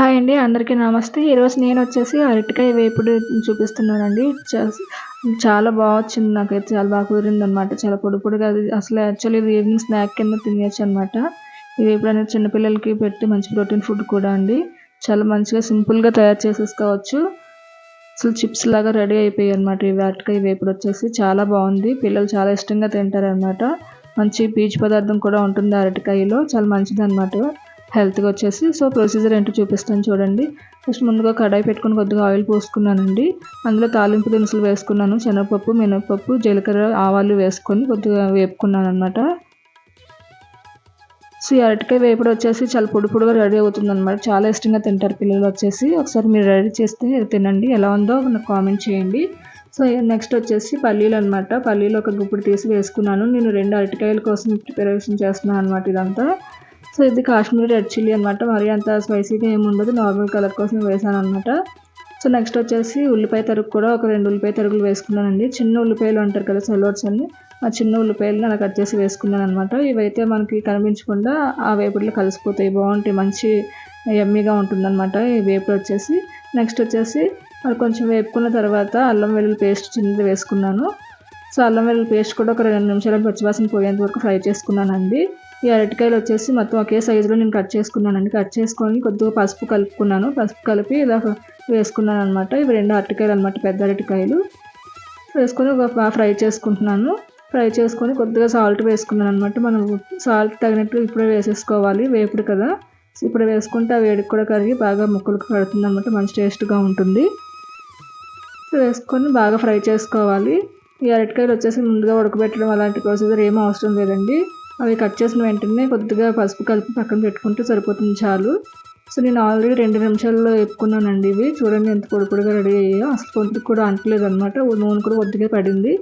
Hi అండి అందరికీ నమస్తే. ఈరోజు నేను వచ్చేసి అరటికాయ వేపుడు చూపిస్తున్నానండి. చాలా బాగా వచ్చింది నాకైతే చాలా బాగా కుదిరింది అనమాట చాలా పొడి పొడిగా అది అసలు యాక్చువల్లీ ఇది ఈవినింగ్ స్నాక్ కింద తినేయచ్చు అనమాట ఈ వేపుడు అనేది చిన్నపిల్లలకి పెట్టి మంచి ప్రోటీన్ ఫుడ్ కూడా అండి. చాలా మంచిగా సింపుల్గా తయారు చేసేసుకోవచ్చు. అసలు చిప్స్ లాగా రెడీ అయిపోయాయి అనమాట ఈ అరటికాయ వేపుడు వచ్చేసి. చాలా బాగుంది. పిల్లలు చాలా ఇష్టంగా తింటారు అనమాట మంచి పీచు పదార్థం కూడా ఉంటుంది అరటికాయలో. చాలా మంచిది అనమాట హెల్త్గా వచ్చేసి సో ప్రొసీజర్ ఏంటో చూపిస్తాను చూడండి. ఫస్ట్ ముందుగా కడాయి పెట్టుకొని కొద్దిగా ఆయిల్ పోసుకున్నానండి. అందులో తాలింపు దినుసులు వేసుకున్నాను శనగపప్పు మినపప్పు జీలకర్ర ఆవాలు వేసుకొని కొద్దిగా వేపుకున్నాను అనమాట సో ఈ అరటికాయ వేపుడు వచ్చేసి చాలా పొడి పొడిగా రెడీ అవుతుంది అనమాట చాలా ఇష్టంగా తింటారు పిల్లలు వచ్చేసి. ఒకసారి మీరు రెడీ చేస్తే తినండి. ఎలా ఉందో నాకు కామెంట్ చేయండి. సో నెక్స్ట్ వచ్చేసి పల్లీలు అనమాట పల్లీలు ఒక గుప్పుడు తీసి వేసుకున్నాను. నేను రెండు అరటికాయల కోసం ప్రిపరేషన్ చేస్తున్నాను అనమాట ఇదంతా. సో ఇది కాశ్మీరీ రెడ్ చిల్లీ అనమాట మరి అంత స్పైసీగా ఏమి ఉండదు. నార్మల్ కలర్ కోసం వేసాను అనమాట సో నెక్స్ట్ వచ్చేసి ఉల్లిపాయ తరుగు కూడా ఒక రెండు ఉల్లిపాయ తరుగులు వేసుకున్నానండి. చిన్న ఉల్లిపాయలు అంటారు కదా సెల్వర్స్ అని. ఆ చిన్న ఉల్లిపాయలు అలా కట్ చేసి వేసుకున్నాను అనమాట ఇవైతే మనకి కనిపించకుండా ఆ వేపుడులో కలిసిపోతాయి. బాగుంటాయి. మంచి ఎమ్మీగా ఉంటుందన్నమాట ఈ వేపుడు వచ్చేసి. నెక్స్ట్ వచ్చేసి అది కొంచెం వేపుకున్న తర్వాత అల్లం వెల్లుల్లి పేస్ట్ చిన్నది వేసుకున్నాను. సో అల్లం వెల్లుల్లి పేస్ట్ కూడా ఒక రెండు నిమిషాలు పచ్చివాసన పోయేంత వరకు ఫ్రై చేసుకున్నానండి. ఈ అరటికాయలు వచ్చేసి మొత్తం ఒకే సైజులో నేను కట్ చేసుకున్నానండి. కట్ చేసుకొని కొద్దిగా పసుపు కలుపుకున్నాను. పసుపు కలిపి ఇలా వేసుకున్నాను అనమాట ఇవి రెండు అరటికాయలు అనమాట పెద్ద అరటికాయలు. వేసుకొని ఒక ఫ్రై చేసుకుంటున్నాను. ఫ్రై చేసుకొని కొద్దిగా సాల్ట్ వేసుకున్నాను అనమాట మనం సాల్ట్ తగినట్టు ఇప్పుడే వేసేసుకోవాలి. వేపుడు కదా. ఇప్పుడు వేసుకుంటే ఆ వేడికి కూడా కరిగి బాగా ముక్కలకు పడుతుంది అనమాట మంచి టేస్ట్గా ఉంటుంది. వేసుకొని బాగా ఫ్రై చేసుకోవాలి. ఈ అరటికాయలు వచ్చేసి ముందుగా ఉడకబెట్టడం అలాంటి ప్రొసీజర్ ఏమీ అవసరం లేదండి. అవి కట్ చేసిన వెంటనే కొద్దిగా పసుపు కలిపి పక్కన పెట్టుకుంటే సరిపోతుంది చాలు. సో నేను ఆల్రెడీ రెండు నిమిషాల్లో వేపుకున్నానండి ఇవి. చూడండి ఎంత పొడి పొడిగా రెడీ అయ్యాయో. అసలు కొంత కూడా అంటలేదు అనమాట నూనె కూడా కొద్దిగా పడింది.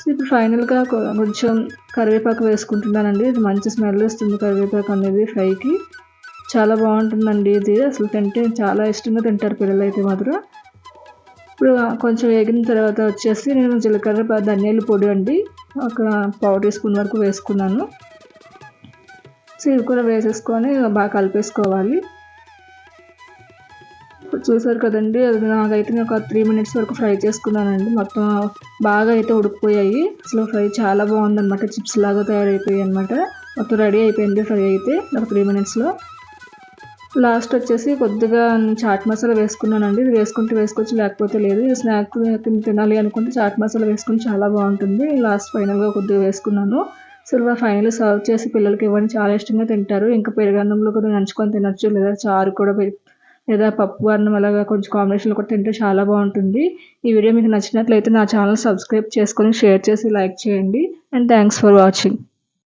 సో ఇప్పుడు ఫైనల్గా కొంచెం కరివేపాకు వేసుకుంటున్నానండి. ఇది మంచి స్మెల్ వస్తుంది కరివేపాకు అనేది ఫ్రైకి. చాలా బాగుంటుందండి ఇది. అసలు తింటే చాలా ఇష్టంగా తింటారు పిల్లలు అయితే మాత్రం. ఇప్పుడు కొంచెం వేగిన తర్వాత వచ్చేసి నేను జీలకర్ర ధనియాల పొడి అండి. ఒక పావు టీ స్పూన్ వరకు వేసుకున్నాను. సో ఇది కూడా వేసేసుకొని బాగా కలిపేసుకోవాలి. ఇప్పుడు చూసారు కదండి అది నాకైతే నేను ఒక త్రీ మినిట్స్ వరకు ఫ్రై చేసుకున్నానండి. మొత్తం బాగా అయితే ఉడికిపోయాయి. అసలు ఫ్రై చాలా బాగుందన్నమాట. చిప్స్ లాగా తయారైపోయాయి అనమాట మొత్తం రెడీ అయిపోయింది ఫ్రై అయితే. ఒక త్రీ మినిట్స్లో. లాస్ట్ వచ్చేసి కొద్దిగా చాట్ మసాలా వేసుకున్నానండి. ఇది వేసుకుంటే వేసుకోవచ్చు లేకపోతే లేదు. ఇది స్నాక్ తినాలి అనుకుంటే చాట్ మసాలా వేసుకుని చాలా బాగుంటుంది. లాస్ట్ ఫైనల్గా కొద్దిగా వేసుకున్నాను. సో ఫైనల్ సర్వ్ చేసి పిల్లలకి ఇవ్వండి. చాలా ఇష్టంగా తింటారు. ఇంకా పెరుగన్నంలో కూడా నంచుకొని తినచ్చు. లేదా చారు కూడా లేదా పప్పు అన్నం అలాగా కొంచెం కాంబినేషన్లో కూడా తింటే చాలా బాగుంటుంది. ఈ వీడియో మీకు నచ్చినట్లయితే నా ఛానల్ సబ్స్క్రైబ్ చేసుకొని షేర్ చేసి లైక్ చేయండి. And thanks for watching.